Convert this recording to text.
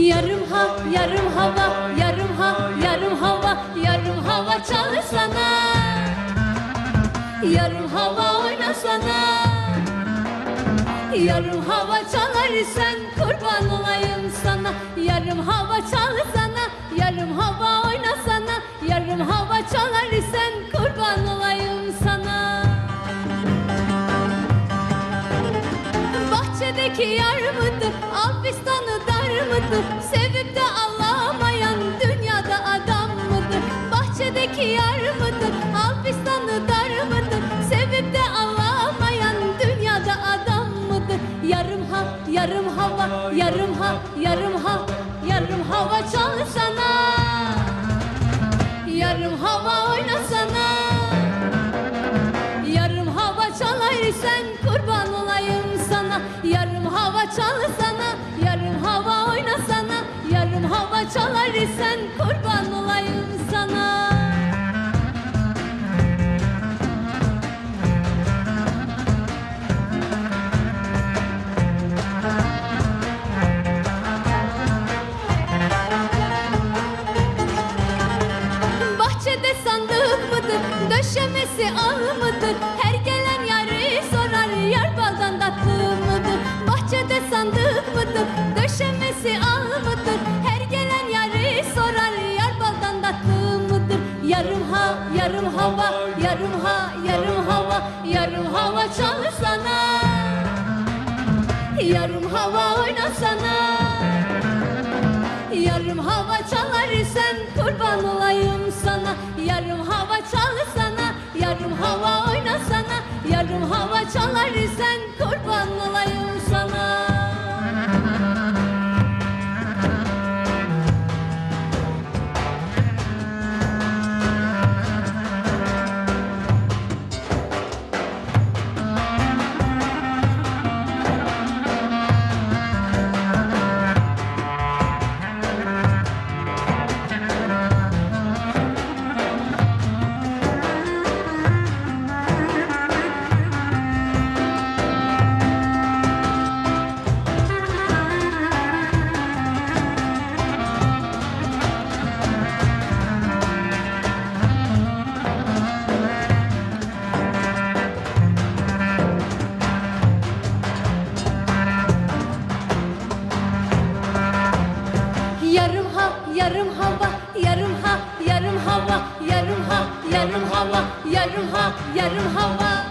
Yarım ha, yarım hava, yarım ha, yarım hava, yarım hava çalsana. Yarım hava oynasana. Yarım hava çalar sen kurban olayım sana. Yarım hava çalsana, yarım hava Bahçedeki yar mıdır, Alpistan'ı dar mıdır? Sevip de ağlamayan dünyada adam mıdır? Bahçedeki yar mıdır, Alpistan'ı dar mıdır? Sevip de ağlamayan dünyada adam mıdır? Yarım ha, yarım hava, yarım ha, yarım ha, yarım hava çalsana. Çalsana Yarım hava oynasana Yarım hava çalar sen kurban olayım sana Bahçede sandık mıdır? Döşemesi al mıdır? Hava, yarım ha, yarım hava, yarım hava çalsana. Yarım hava oynasana. Yarım hava çalar sen kurban olayım sana Yarım hava çalsana Yarım hava oynasana Yarım hava çalar sen kurban olayım sana yarım hava, yarım ha, yarım hava, yarım ha, yarım hava, yarım ha, yarım hava.